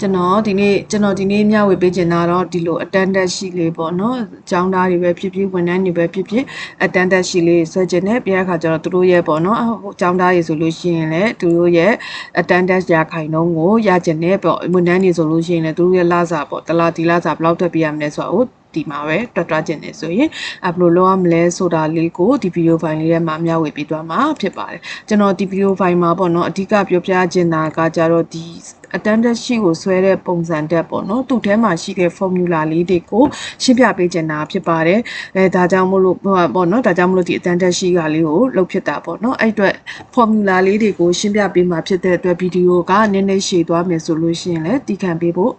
ကျွန်တော်ဒီနေ့ကျွန်တော်ဒီနေ့မျှဝေပေးချင်တာတော့ဒီလို attendance sheet လေးပေါ့နော်။ကျောင်းသားတွေပဲဖြစ်ဖြစ်ဝန်ထမ်းတွေပဲဖြစ်ဖြစ် attendance sheet လေးဆွဲချင်တယ်။ပြီးတဲ့အခါကျတော့သူတို့ရဲ့ပေါ့နော်။ဟိုကျောင်းသားတွေဆိုလို့ရှိရင်လည်းသူတို့ရဲ့ attendance ရာခိုင်နှုန်းကိုရချင်တယ်ပေါ့။ဝန်ထမ်းတွေဆိုလို့ရှိရင်လည်းသူတို့ရဲ့လစာပေါ့။တလားဒီလစာဘယ်လောက်တက်ပြရမလဲဆိုတော့ ဒီမှာပဲတွတ်တွတ်ကျင်နေဆိုရင်အဘယ်လိုလုပ်ရမလဲဆိုတာလေးကိုဒီဗီဒီယိုဖိုင်လေးထဲမှာမျှဝေပေးသွားမှာဖြစ်ပါတယ်ကျွန်တော်ဒီဗီဒီယိုဖိုင်မှာပေါ့နော်အဓိကပြောပြချင်တာကကြတော့ဒီ attendance sheet ကိုဆွဲတဲ့ပုံစံတက်ပေါ့နော်သူ့ထဲမှာရှိတဲ့ formula လေးတွေကိုရှင်းပြပေးချင်တာဖြစ်ပါတယ်အဲဒါကြောင့်မို့လို့ပေါ့နော်ဒါကြောင့်မလို့ဒီ attendance sheet ကလေးကိုလုပ်ဖြစ်တာပေါ့နော်အဲ့အတွက် formula လေးတွေကိုရှင်းပြပေးမှာဖြစ်တဲ့အတွက်ဗီဒီယိုကနည်းနည်းရှည်သွားမယ်ဆိုလို့ရှိရင်လည်းတီးခံပေးဖို့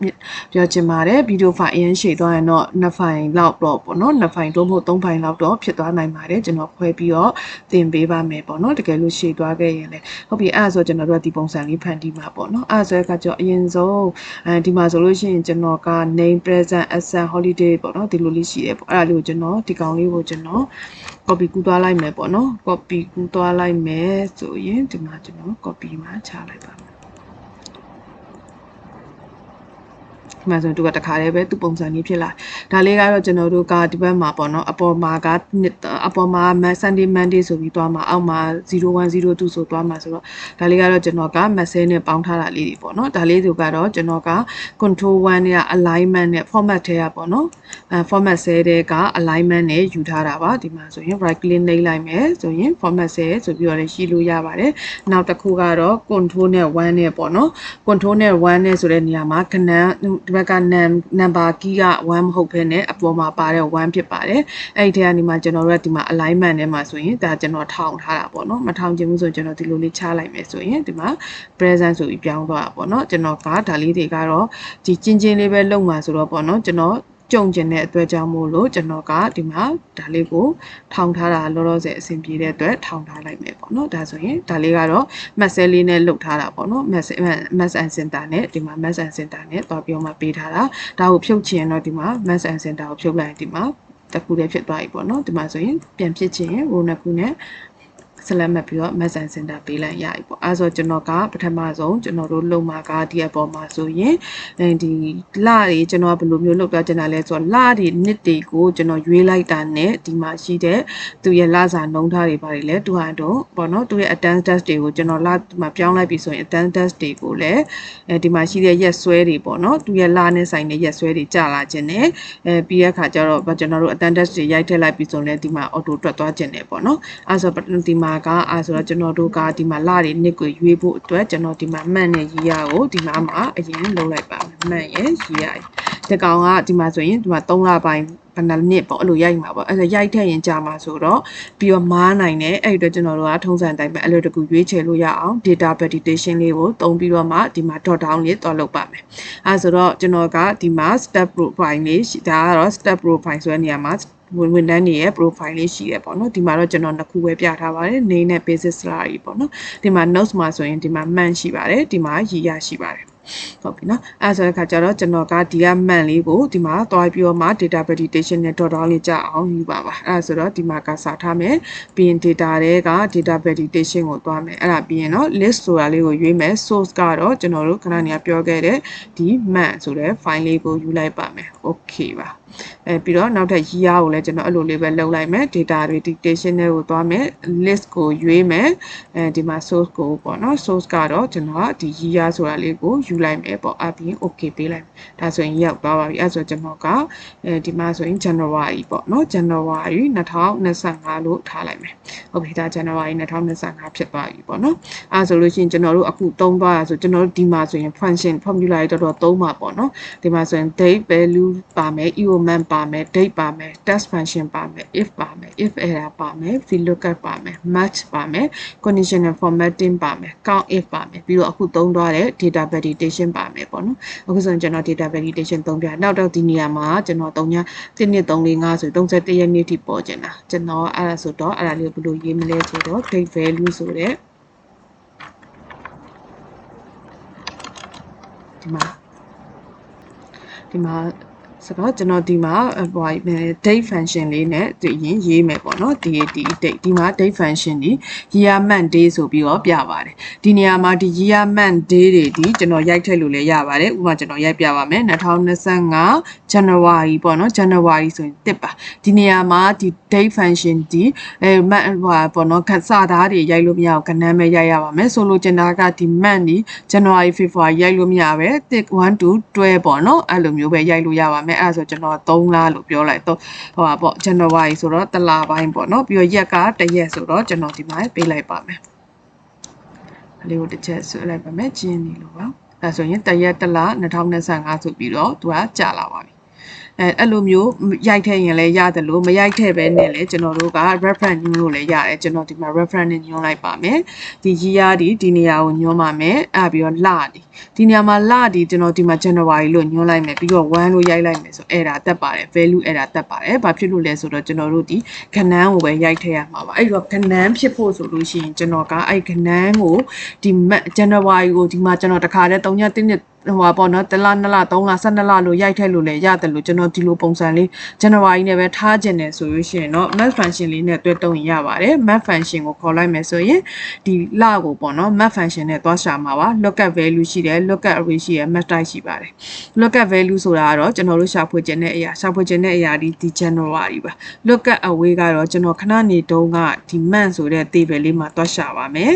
ပြောချင်ပါတယ်ဗီဒီယိုဖိုင်အရင်ရှည်သွားရင်တော့နှစ်ဖိုင်လောက်တော့ပေါ့နော်နှစ်ဖိုင်တော့မဟုတ်သုံးဖိုင်လောက်တော့ဖြစ်သွားနိုင်ပါတယ်ကျွန်တော်ခွဲပြီးတော့သင်ပေးပါမယ်ပေါ့နော်တကယ်လို့ရှည်သွားခဲ့ရင်လည်းဟုတ်ပြီအဲ့ဒါဆိုကျွန်တော်တို့ကဒီပုံစံလေးဖန်တီးမှာပေါ့နော်အဲ့ဒါဆိုကကြောအရင်ဆုံးအဲဒီမှာဆိုလို့ရှိရင်ကျွန်တော်က name present asset holiday ပေါ့နော်ဒီလိုလေးရှိတယ်ပေါ့အဲ့ဒါလေးကိုကျွန်တော်ဒီကောင်လေးကိုကျွန်တော် copy ကူးသွားလိုက်မယ်ပေါ့နော် copy ကူးသွားလိုက်မယ်ဆိုရင်ဒီမှာကျွန်တော် copy မှာချလိုက်ပါမယ် ဒီမှာဆိုသူကတခါတည်းပဲသူပုံစံလေးဖြစ်လာဒါလေးကတော့ကျွန်တော်တို့ကဒီဘက်မှာပေါ့နော်အပေါ်မှာကအပေါ်မှာ Sunday Monday ဆိုပြီးသွားမှာအောက်မှာ0102ဆိုသွားမှာဆိုတော့ဒါလေးကတော့ကျွန်တော်က message နဲ့ပေါင်းထားတာလေးတွေပေါ့နော်ဒါလေးတွေကတော့ကျွန်တော်က control 1နဲ့ alignment နဲ့ format ထဲကပေါ့နော်အဲ format cell တဲ့က alignment နဲ့ယူထားတာပါဒီမှာဆိုရင် right click နှိပ်လိုက်မယ်ဆိုရင် format cell ဆိုပြီးတော့လည်းရှိလို့ရပါတယ်နောက်တစ်ခုကတော့ control နဲ့1နဲ့ပေါ့နော် control နဲ့1နဲ့ဆိုတဲ့နေရာမှာခဏဒီဘက်က number key က1မဟုတ်ဘဲနဲ့အပေါ်မှာပါတဲ့1ဖြစ်ပါတယ်အဲ့ဒီထဲကနေမှကျွန်တော်တို့ကဒီမှာ alignment ထဲမှာဆိုရင်ဒါကျွန်တော်ထောင်ထားတာပေါ့နော်မထောင်ချင်ဘူးဆိုရင်ကျွန်တော်ဒီလိုလေးချလိုက်မယ်ဆိုရင်ဒီမှာ present ဆိုပြီးပြောင်းသွားတာပေါ့နော်ကျွန်တော်ကဒါလေးတွေကတော့ဒီချင်းချင်းလေးပဲလုံမှာဆိုတော့ပေါ့နော်ကျွန်တော် ကြုံကျင်တဲ့အတွက်ကြောင့်မို့လို့ကျွန်တော်ကဒီမှာဒါလေးကိုထောင်ထားတာလောလောဆယ်အဆင်ပြေတဲ့အတွက်ထောင်ထားလိုက်မယ်ပေါ့နော်ဒါဆိုရင်ဒါလေးကတော့ message လေးနဲ့လုပ်ထားတာပေါ့နော် message mass and center နဲ့ဒီမှာ mass and center နဲ့တွားပြောမှပေးထားတာဒါကိုဖြုတ်ချင်တော့ဒီမှာ mass and center ကိုဖြုတ်လိုက်ရင်ဒီမှာတစ်ခုတည်းဖြစ်သွားပြီပေါ့နော်ဒီမှာဆိုရင်ပြန်ဖြစ်ချင်ရင် row နှစ်ခုနဲ့ ဆက်လက်မှတ်ပြီးတော့ message center ပေးလိုက်ရပြီပေါ့အဲဆိုကျွန်တော်ကပထမဆုံးကျွန်တော်တို့လုံမှာကဒီအပေါ်မှာဆိုရင်အဲဒီလတွေကျွန်တော်ကဘယ်လိုမျိုးလုပ်ပြချင်တာလဲဆိုတော့လတွေနှစ်တွေကိုကျွန်တော်ရွေးလိုက်တာနဲ့ဒီမှာရှိတဲ့သူရဲ့လစာနှုံးထားတွေပါတယ်လေသူဟာတော့ပေါ့နော်သူရဲ့ attendance test တွေကိုကျွန်တော်လဒီမှာပြောင်းလိုက်ပြီဆိုရင် attendance test တွေကိုလည်းအဲဒီမှာရှိတဲ့ရက်စွဲတွေပေါ့နော်သူရဲ့လနဲ့ဆိုင်တဲ့ရက်စွဲတွေကြာလာခြင်းနဲ့အဲပြီးရခါကျတော့ကျွန်တော်တို့ attendance test တွေရိုက်ထည့်လိုက်ပြီဆိုရင်ဒီမှာ auto တွက်သွားခြင်းနဲ့ပေါ့နော်အဲဆိုဒီမှာကအဲဆိုတော့ကျွန်တော်တို့ကဒီမှာလတွေနှစ်ကိုရွေးဖို့အတွက်ကျွန်တော်ဒီမှာမှန်နဲ့ရီရကိုဒီမှာမှာအရင်လုပ်လိုက်ပါမယ်မှန်ရဲ့ရီရဒီကောင်ကဒီမှာဆိုရင်ဒီမှာ3လပိုင်းဘယ်နှနှစ်ပေါ့အဲ့လိုရိုက်မှာပေါ့အဲ့ဒါရိုက်ထည့်ရင်ကြာမှာဆိုတော့ပြီးတော့မားနိုင်တယ်အဲ့ဒီအတွက်ကျွန်တော်တို့ကထုံးစံတိုင်းပဲအဲ့လိုတကူရွေးချယ်လို့ရအောင် data validation လေးကိုသုံးပြီးတော့မှဒီမှာ dot down လေးတွားလုပ်ပါမယ်အဲ့ဆိုတော့ကျွန်တော်ကဒီမှာ step profile လေးဒါကတော့ step profile ဆိုတဲ့နေရာမှာ ဝင်ဝန်ထမ်းတွေရဲ့ profile လေးရှိတယ်ပေါ့နော်ဒီမှာတော့ကျွန်တော်နှစ်ခုပဲပြထားပါတယ် name နဲ့ basic salary ပေါ့နော်ဒီမှာ notes မှာဆိုရင်ဒီမှာ man ရှိပါတယ်ဒီမှာရည်ရရှိပါတယ်ဟုတ်ပြီနော်အဲဆိုတဲ့ခါကျတော့ကျွန်တော်ကဒီကမှန်လေးကိုဒီမှာတွားပြီးတော့မှ data validation နဲ့ dot down လေးကြအောင်ယူပါပါအဲဆိုတော့ဒီမှာကစာထားမယ်ပြီးရင် data တွေက data validation ကိုတွားမယ်အဲ့ဒါပြီးရင်တော့ list ဆိုတာလေးကိုရွေးမယ် source ကတော့ကျွန်တော်တို့ခဏနေပြောခဲ့တဲ့ဒီ man ဆိုတဲ့ file လေးကိုယူလိုက်ပါမယ် okay ပါအဲပြီးတော့နောက်ထပ် year ကိုလည်းကျွန်တော်အဲ့လိုလေးပဲလုပ်လိုက်မယ် data validation တွေကိုသွားမယ် list ကိုရွေးမယ်အဲဒီမှာ source ကိုပေါ့နော် source ကတော့ကျွန်တော်ဒီ year ဆိုတာလေးကိုယူလိုက်မယ်ပေါ့အပြင် okay ပေးလိုက်ဒါဆိုရင်ရောက်သွားပါပြီအဲဆိုကျွန်တော်ကအဲဒီမှာဆိုရင် January ပေါ့နော် January 2025လို့ထားလိုက်မယ်ဟုတ်ပြီဒါ January 2025ဖြစ်သွားပြီပေါ့နော်အဲဆိုလို့ရှိရင်ကျွန်တော်တို့အခုသုံးသွားတာဆိုကျွန်တော်တို့ဒီမှာဆိုရင် function formula တွေတော်တော်သုံးပါပေါ့နော်ဒီမှာဆိုရင် date value ပါမယ် eoman ပါမယ် date ပါမယ် test function ပါမယ် if ပါမယ် if error ပါမယ် vlookup ပါမယ် match ပါမယ် conditional formatting ပါမယ် count if ပါမယ်ပြီးတော့အခုသုံးသွားတဲ့ data validation ပါမယ်ပေါ့နော်အခုဆိုရင်ကျွန်တော် data validation သုံးပြနောက်တော့ဒီနေရာမှာကျွန်တော်3ည1 2 3 4 5ဆို31ရက်နေ့ထိပေါ်ကျင်တာကျွန်တော်အဲ့ဒါဆိုတော့အဲ့ဒါလေးကိုဘယ်လိုရေးမလဲဆိုတော့ date value ဆိုတဲ့ဒီမှာဒီမှာ ဆိုတော့ကျွန်တော်ဒီမှာဟို date function လေးနဲ့ဒီရင်ရေးမယ်ပေါ့နော်ဒီဒီ date ဒီမှာ date function ဒီ year month day ဆိုပြီးတော့ပြပါတယ်ဒီနေရာမှာဒီ year month day တွေဒီကျွန်တော်ရိုက်ထည့်လို့လည်းရပါတယ်ဥပမာကျွန်တော်ရိုက်ပြပါမယ်2025 January ပေါ့နော် January ဆိုရင်တစ်ပါဒီနေရာမှာဒီ date function ဒီအဲ month ဟိုပေါ့နော်ခက်စာသားတွေရိုက်လို့မရအောင်ကဏ္ဍမဲ့ရိုက်ရပါမယ်ဆိုလိုချင်တာကဒီ month ဒီ January February ရိုက်လို့မရပဲ1 to 12ပေါ့နော်အဲ့လိုမျိုးပဲရိုက်လို့ရပါမယ်အဲ့ဒါဆိုကျွန်တော်3လလို့ပြောလိုက်တော့ဟိုပါပေါ့ January ဆိုတော့တစ်လပိုင်းပေါ့နော်ပြီးတော့ရက်ကတစ်ရက်ဆိုတော့ကျွန်တော်ဒီမှာပေးလိုက်ပါမယ်အလေးကိုတစ်ချက်ဆွဲလိုက်ပါမယ်ကျင်းနေလို့ပါဒါဆိုရင်တစ်ရက်တစ်လ2025ဆိုပြီးတော့သူကကြာလာပါပြီ အဲအဲ့လိုမျိုးရိုက်ထည့်ရင်လည်းရတယ်လို့မရိုက်ထည့်ပဲနဲ့လည်းကျွန်တော်တို့က reference ညွှန်းလို့လည်းရတယ်ကျွန်တော်ဒီမှာ reference နဲ့ညွှန်းလိုက်ပါမယ်ဒီ year ဒီဒီနေရာကိုညွှန်းပါမယ်အဲ့ပြီးတော့လဒီဒီနေရာမှာလဒီကျွန်တော်ဒီမှာ January လို့ညွှန်းလိုက်မယ်ပြီးတော့1လို့ရိုက်လိုက်မယ်ဆိုအဲ့ဒါတက်ပါတယ် value အဲ့ဒါတက်ပါတယ်ဘာဖြစ်လို့လဲဆိုတော့ကျွန်တော်တို့ဒီခဏန်းကိုပဲရိုက်ထည့်ရမှာပါအဲ့တော့ခဏန်းဖြစ်ဖို့ဆိုလို့ရှိရင်ကျွန်တော်ကအဲ့ခဏန်းကိုဒီ January ကိုဒီမှာကျွန်တော်တခါတည်း3ရက်1နှစ် ဟိုပါပေါ့နော်တလ2လ3လ12လလို့ရိုက်ထည့်လို့လည်းရတယ်လို့ကျွန်တော်ဒီလိုပုံစံလေး January နဲ့ပဲထားခြင်းတယ်ဆိုလို့ရှိရင်တော့ math function လေးနဲ့တွဲတုံးရင်ရပါတယ် math function ကိုခေါ်လိုက်မယ်ဆိုရင်ဒီလကိုပေါ့နော် math function နဲ့သွားရှာမှာပါ lookup value ရှိတယ် lookup array ရှိတယ် math type ရှိပါတယ် lookup value ဆိုတာကတော့ကျွန်တော်တို့ရှာဖွေခြင်းတဲ့အရာရှာဖွေခြင်းတဲ့အရာဒီဒီ January ပါ lookup array ကတော့ကျွန်တော်ခဏနေတုန်းကဒီ month ဆိုတဲ့ table လေးမှာသွားရှာပါမယ်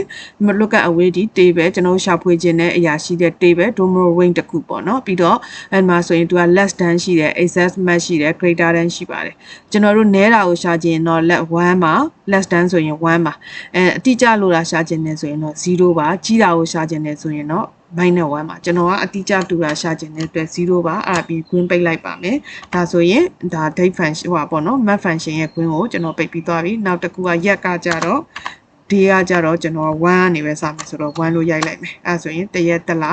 lookup array ဒီ table ကျွန်တော်ရှာဖွေခြင်းတဲ့အရာရှိတဲ့ table domain range တစ်ခုပေါ့နော်ပြီးတော့အဲ့မှာဆိုရင်သူက less than ရှိတယ် excess match ရှိတယ် greater than ရှိပါတယ်ကျွန်တော်တို့နဲတာကိုရှာခြင်းတော့ let 1ပါ less than ဆိုရင်1ပါအဲအတိအကျလို့တာရှာခြင်းနဲ့ဆိုရင်တော့0ပါကြီးတာကိုရှာခြင်းနဲ့ဆိုရင်တော့ minus 1ပါကျွန်တော်ကအတိအကျတူတာရှာခြင်းတဲ့အတွက်0ပါအဲ့ဒါပြီး green ပိတ်လိုက်ပါမယ်ဒါဆိုရင်ဒါ date function ဟိုပါပေါ့နော် math function ရဲ့ green ကိုကျွန်တော်ပိတ်ပြီးသွားပြီနောက်တစ်ခုကရက်ကကြတော့ day ကကြတော့ကျွန်တော်1ကနေပဲစမယ်ဆိုတော့1လို့ရိုက်လိုက်မယ်အဲဆိုရင်တရက်တလ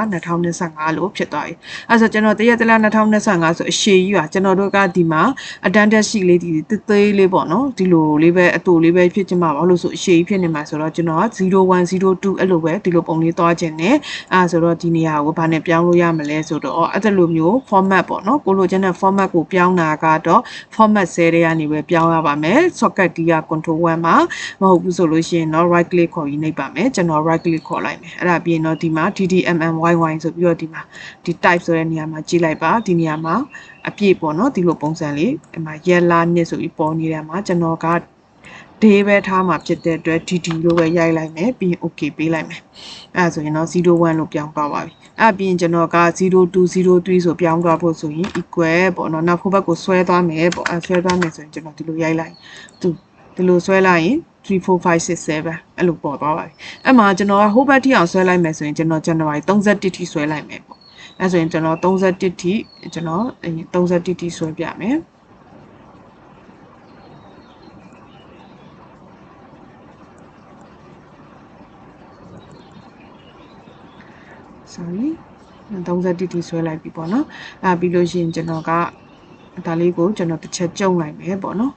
2025လို့ဖြစ်သွားပြီအဲဆိုကျွန်တော်တရက်တလ2025ဆိုအရှိကြီးပါကျွန်တော်တို့ကဒီမှာ attendance sheet လေးဒီတသေးလေးပေါ့နော်ဒီလိုလေးပဲအတူလေးပဲဖြစ်ချင်မှာဘာလို့ဆိုအရှိကြီးဖြစ်နေမှာဆိုတော့ကျွန်တော်က0102အဲ့လိုပဲဒီလိုပုံလေးသွားခြင်းနဲ့အဲဆိုတော့ဒီနေရာကိုဘာနဲ့ပြောင်းလို့ရမလဲဆိုတော့အဲ့လိုမျိုး format ပေါ့နော်ကိုလိုချင်တဲ့ format ကိုပြောင်းတာကတော့ format cell တွေကနေပဲပြောင်းရပါမယ် socket ဒီက control 1မှာမဟုတ်ဘူးဆိုလို့ရှိရင်တော့ right click ခေါ်ပြီးနှိပ်ပါမယ်ကျွန်တော် right click ခေါ်လိုက်မယ်အဲ့ဒါပြီးရင်တော့ဒီမှာ ddmmyy ဆိုပြီးတော့ဒီမှာဒီ type ဆိုတဲ့နေရာမှာကြည့်လိုက်ပါဒီနေရာမှာအပြည့်ပေါ့နော်ဒီလိုပုံစံလေးဒီမှာ yellow နှစ်ဆိုပြီးပေါ်နေတဲ့မှာကျွန်တော်က day ပဲထားမှာဖြစ်တဲ့အတွက် dd လို့ပဲရိုက်လိုက်မယ်ပြီးရင် okay ပေးလိုက်မယ်အဲဒါဆိုရင်တော့01လို့ပြောင်းသွားပါပြီအဲ့ပြီးရင်ကျွန်တော်က0203ဆိုပြောင်းသွားဖို့ဆိုရင် equal ပေါ့နော်နောက်ဖက်ဘက်ကိုဆွဲသွားမယ်ပေါ့အဲဆွဲသွားမယ်ဆိုရင်ကျွန်တော်ဒီလိုရိုက်လိုက်သူဒီလိုဆွဲလိုက်ရင် 3 4 5 6 7အဲ့လိုပေါ်သွားပါပြီအဲ့မှာကျွန်တော်ကဟိုဘက်ထိအောင်ဆွဲလိုက်မယ်ဆိုရင်ကျွန်တော် January 31ထိဆွဲလိုက်မယ်ပေါ့အဲ့ဆိုရင်ကျွန်တော်31ထိကျွန်တော်31ထိဆွဲပြမယ် sorry 30တိတိဆွဲလိုက်ပြီပေါ့နော်အဲပြီးလို့ရှိရင်ကျွန်တော်ကဒါလေးကိုကျွန်တော်တစ်ချက်ကြုံလိုက်မယ်ပေါ့နော်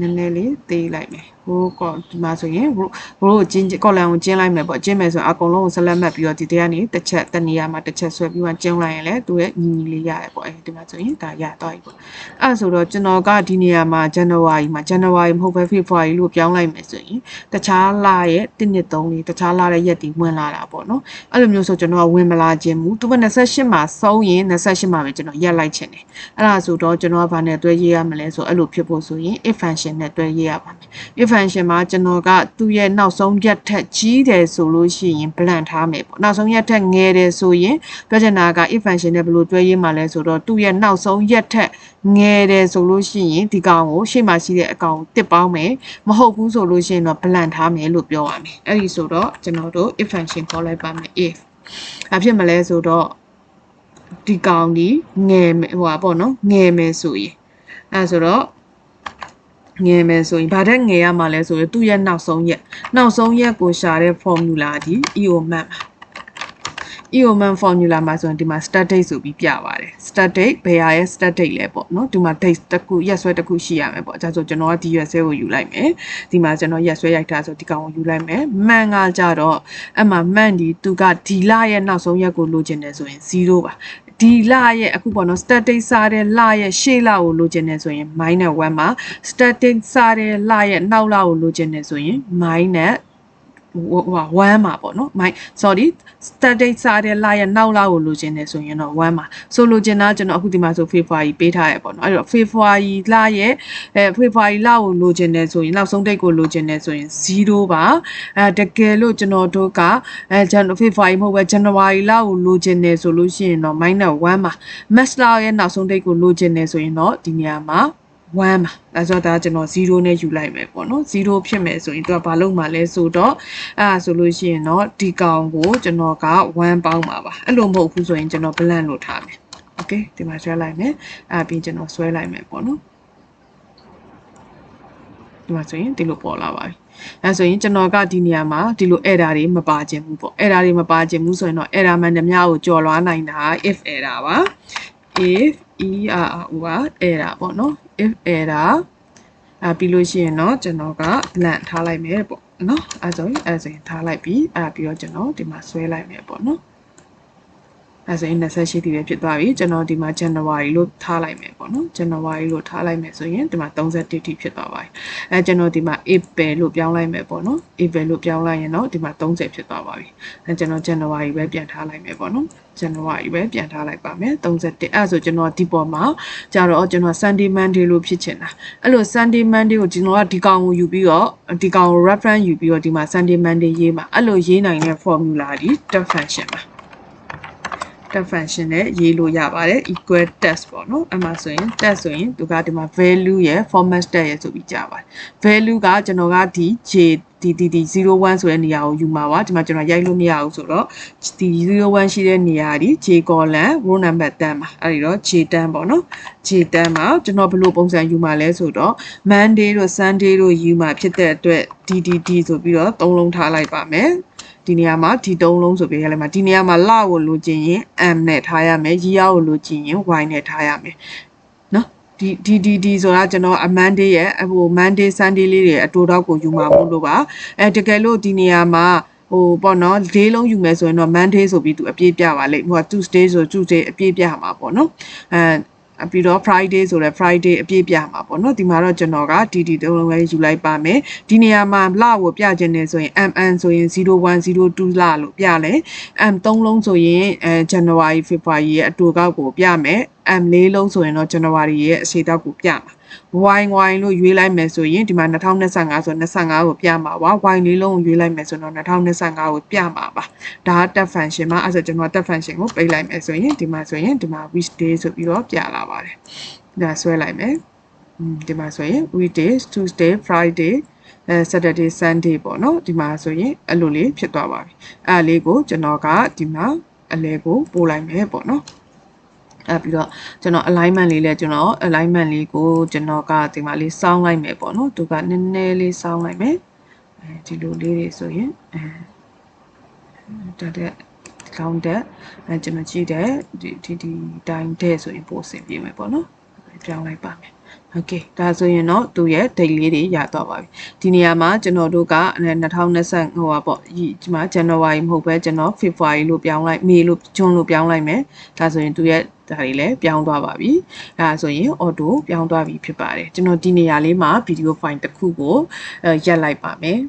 နည်းနည်းလေးသေးလိုက်မယ်ဟိုကောဒီမှာဆိုရင်ဘို့ကိုကျင်းကော်လန်ကိုကျင်းလိုက်မယ်ပေါ့ကျင်းမယ်ဆိုရင်အကုန်လုံးကိုဆက်လက်မှတ်ပြီးတော့ဒီတဲကနေတစ်ချက်တနေရာမှာတစ်ချက်ဆွဲပြီးမှကျင်းလိုက်ရင်လည်းသူရဲ့ညီညီလေးရတယ်ပေါ့အဲဒီမှာဆိုရင်ဒါရသွားပြီပေါ့အဲဆိုတော့ကျွန်တော်ကဒီနေရာမှာ January မှာ January မဟုတ်ဘဲ February လို့ပြောင်းလိုက်မယ်ဆိုရင်တခြားလရဲ့1နှစ်3လေးတခြားလရဲ့ရက်တီဝင်လာတာပေါ့နော်အဲ့လိုမျိုးဆိုကျွန်တော်ကဝင်မလာခြင်းဘူးသူက28မှာဆုံးရင်28မှာပဲကျွန်တော်ရက်လိုက်ခြင်းတယ်အဲ့ဒါဆိုတော့ကျွန်တော်ကဘာနဲ့တွဲရေးရမလဲဆိုအဲ့လိုဖြစ်ဖို့ဆိုရင် if function နဲ့တွဲရေးရပါမယ် if function မှာကျွန်တော်ကသူ့ရဲ့နောက်ဆုံးရက်ထက်ကြီးတယ်ဆိုလို့ရှိရင် blank ထားမယ်ပေါ့နောက်ဆုံးရက်ထက်ငယ်တယ်ဆိုရင်ပြောချင်တာက if function နဲ့ဘယ်လိုတွဲရေးမှာလဲဆိုတော့သူ့ရဲ့နောက်ဆုံးရက်ထက်ငယ်တယ်ဆိုလို့ရှိရင်ဒီကောင်ကိုရှေ့မှာရှိတဲ့အကောင်တစ်ပေါင်းမယ်မဟုတ်ဘူးဆိုလို့ရှိရင်တော့ blank ထားမယ်လို့ပြောရမယ်အဲ့ဒီဆိုတော့ကျွန်တော်တို့ if function ခေါ်လိုက်ပါမယ် if အဖြစ်မလဲဆိုတော့ဒီကောင်ဒီငယ်ဟိုပါပေါ့နော်ငယ်မယ်ဆိုရင်အဲဆိုတော့ ငယ်မယ်ဆိုရင်ဘာတဲ့ငယ်ရမှာလဲဆိုရင်သူ့ရဲ့နောက်ဆုံးရက်နောက်ဆုံးရက်ကိုရှာတဲ့ formula ဒီ EOMAP ပါ EOMAN formula မှာဆိုရင်ဒီမှာ start date ဆိုပြီးပြပါတယ် start date ဘယ်ဟာရဲ့ start date လဲပေါ့နော်ဒီမှာ date တစ်ခုရက်စွဲတစ်ခုရှိရမယ်ပေါ့အဲဒါဆိုကျွန်တော်ကဒီရက်စွဲကိုယူလိုက်မယ်ဒီမှာကျွန်တော်ရက်စွဲရိုက်ထားဆိုဒီကောင်ကိုယူလိုက်မယ်မှန်ကကြတော့အဲ့မှာမှန်ဒီသူကဒီလရဲ့နောက်ဆုံးရက်ကိုလိုချင်တယ်ဆိုရင်0ပါ ဒီလရဲ့အခုပေါ့နော် static စားတဲ့လရဲ့ရှေ့လကိုလိုချင်တယ်ဆိုရင် minus 1ပါ static စားတဲ့လရဲ့နောက်လကိုလိုချင်တယ်ဆိုရင် minus ဟိုဟာ1မှာပေါ့နော် my sorry static စားတဲ့လရဲ့နောက်လာကိုလိုချင်တယ်ဆိုရင်တော့1မှာဆိုလိုချင်တာကျွန်တော်အခုဒီမှာဆို February ပေးထားရပေါ့နော်အဲ့တော့ February လရဲ့အဲ February လကိုလိုချင်တယ်ဆိုရင်နောက်ဆုံးဒိတ်ကိုလိုချင်တယ်ဆိုရင်0ပါအဲတကယ်လို့ကျွန်တော်တို့ကအဲ February မဟုတ်ပဲ January လကိုလိုချင်တယ်ဆိုလို့ရှိရင်တော့ -1 မှာ March လရဲ့နောက်ဆုံးဒိတ်ကိုလိုချင်တယ်ဆိုရင်တော့ဒီနေရာမှာ 1ပါအဲဆိုတော့ဒါကျွန်တော်0နဲ့ယူလိုက်မယ်ပေါ့နော်0ဖြစ်မယ်ဆိုရင်သူကဘာလုပ်မှာလဲဆိုတော့အဲဆိုလို့ရှိရင်တော့ဒီကောင်ကိုကျွန်တော်က1ပေါင်းပါပါအဲ့လိုမဟုတ်ဘူးဆိုရင်ကျွန်တော် blank လို့ထားမယ်โอเคဒီမှာဆွဲလိုက်မယ်အဲပြီးကျွန်တော်ဆွဲလိုက်မယ်ပေါ့နော်ဒီမှာဆိုရင်ဒီလိုပေါ်လာပါပြီအဲဆိုရင်ကျွန်တော်ကဒီနေရာမှာဒီလို error တွေမပါခြင်းဘူးပေါ့ error တွေမပါခြင်းဘူးဆိုရင်တော့ error မှန်သမျှကိုကြော်လွှားနိုင်တာ if error ပါ if error က error ပေါ့နော် if error အဲပြီးလို့ရှိရင်တော့ကျွန်တော်က blank ထားလိုက်မယ်ပေါ့နော်အဲဆိုရင်အဲဆိုရင်ထားလိုက်ပြီးအဲပြီးတော့ကျွန်တော်ဒီမှာဆွဲလိုက်မယ်ပေါ့နော် အဲဆိုရင်28ဒီပဲဖြစ်သွားပြီကျွန်တော်ဒီမှာ January လို့ထားလိုက်မယ်ပေါ့နော် January လို့ထားလိုက်မယ်ဆိုရင်ဒီမှာ31တိဖြစ်သွားပါပြီအဲကျွန်တော်ဒီမှာ April လို့ပြောင်းလိုက်မယ်ပေါ့နော် April လို့ပြောင်းလိုက်ရင်တော့ဒီမှာ30ဖြစ်သွားပါပြီအဲကျွန်တော် January ပဲပြန်ထားလိုက်မယ်ပေါ့နော် January ပဲပြန်ထားလိုက်ပါမယ်31အဲဆိုကျွန်တော်ဒီပေါ်မှာကြတော့ကျွန်တော် Sunday Monday လို့ဖြစ်ချင်တာအဲ့လို Sunday Monday ကိုကျွန်တော်ကဒီကောင်ကိုယူပြီးတော့ဒီကောင်ကို reference ယူပြီးတော့ဒီမှာ Sunday Monday ရေးမှာအဲ့လိုရေးနိုင်တဲ့ formula ဒီ tab function ပါ tab function နဲ့ရေးလို့ရပါတယ် equal test ပေါ့နော်အဲ့မှာဆိုရင် test ဆိုရင်သူကဒီမှာ value ရယ် format stat ရယ်ဆိုပြီးကြားပါတယ် value ကကျွန်တော်ကဒီ j ဒီဒီဒီ01ဆိုတဲ့နေရာကိုယူမှာပါဒီမှာကျွန်တော်ရိုက်လို့မရဘူးဆိုတော့ဒီ01ရှိတဲ့နေရာဒီ j column row number 10ပါအဲ့ဒီတော့ j 10ပေါ့နော် j 10မှာကျွန်တော်ဘယ်လိုပုံစံယူမှာလဲဆိုတော့ monday တို့ sunday တို့ယူမှာဖြစ်တဲ့အတွက် ddd ဆိုပြီးတော့သုံးလုံးထားလိုက်ပါမယ် ဒီနေရာမှာဒီသုံးလုံးဆိုပြီးရလဲမှာဒီနေရာမှာလကိုလိုချင်ရင် m နဲ့ထားရမယ်ရီယာကိုလိုချင်ရင် y နဲ့ထားရမယ်နော်ဒီဒီဒီဒီဆိုတာကျွန်တော်အမန်ဒေးရဲ့ဟိုမန်ဒေးဆန်ဒေးလေးတွေအတူတော့ကိုယူမှာမို့လို့ပါအဲတကယ်လို့ဒီနေရာမှာဟိုပေါ့နော်လေးလုံးယူမယ်ဆိုရင်တော့ Monday ဆိုပြီးသူအပြည့်ပြပါလိမ့်ဟိုက Tuesday ဆို Tuesday အပြည့်ပြမှာပေါ့နော်အဲ ပြီးတော့ Friday ဆိုလဲ Friday အပြည့်ပြမှာပေါ့နော်ဒီမှာတော့ကျွန်တော်က DD တုံးလုံးပဲယူလိုက်ပါမယ်ဒီနေရာမှာလကိုပြခြင်းနေဆိုရင် MN ဆိုရင်0102လလို့ပြလဲ M 3လုံးဆိုရင်အဲ January February ရဲ့အတူကောက်ကိုပြမယ် M ၄လုံးဆိုရင်တော့ January ရဲ့အရှိတောက်ကိုပြမှာ y y လို့ရွေးလိုက်မယ်ဆိုရင်ဒီမှာ2025ဆို25ကိုပြမှာပါ y လေးလုံးကိုရွေးလိုက်မယ်ဆိုတော့2025ကိုပြမှာပါဒါက tab function မှာအဲ့ဆိုကျွန်တော် tab function ကိုပိတ်လိုက်မယ်ဆိုရင်ဒီမှာဆိုရင်ဒီမှာ weekday ဆိုပြီးတော့ပြလာပါတယ်ဒါဆွဲလိုက်မယ်ဒီမှာဆိုရင် weekdays tuesday friday အဲ Saturday Sunday ပေါ့နော်ဒီမှာဆိုရင်အဲ့လိုလေးဖြစ်သွားပါပြီအဲ့လေးကိုကျွန်တော်ကဒီမှာအလဲကိုပို့လိုက်မယ်ပေါ့နော် အဲပြီးတော့ကျွန်တော် alignment လေးလဲကျွန်တော် alignment လေးကိုကျွန်တော်ကဒီမှာလေးစောင်းလိုက်မယ်ပေါ့နော်သူကနည်းနည်းလေးစောင်းလိုက်မယ်အဲဒီလိုလေးတွေဆိုရင်အဲတက်တဲ့ကောင်းတဲ့အဲကျွန်တော်ကြည့်တဲ့ဒီဒီဒီတိုင်းတဲ့ဆိုရင်ပို့အဆင်ပြေမယ်ပေါ့နော်ပြောင်းလိုက်ပါမယ် โอเคဒါဆိုရင်တော့သူရဲ့ date လေးတွေရသွားပါပြီဒီနေရာမှာကျွန်တော်တို့က2020ဟိုပါပေါ့ဒီမှာ January မဟုတ်ပဲကျွန်တော် February လို့ပြောင်းလိုက် May လို့ June လို့ပြောင်းလိုက်မယ်ဒါဆိုရင်သူရဲ့ဒါတွေလည်းပြောင်းသွားပါပြီအဲဒါဆိုရင် auto ပြောင်းသွားပြီဖြစ်ပါတယ်ကျွန်တော်ဒီနေရာလေးမှာ video file တစ်ခုကိုရက်လိုက်ပါမယ်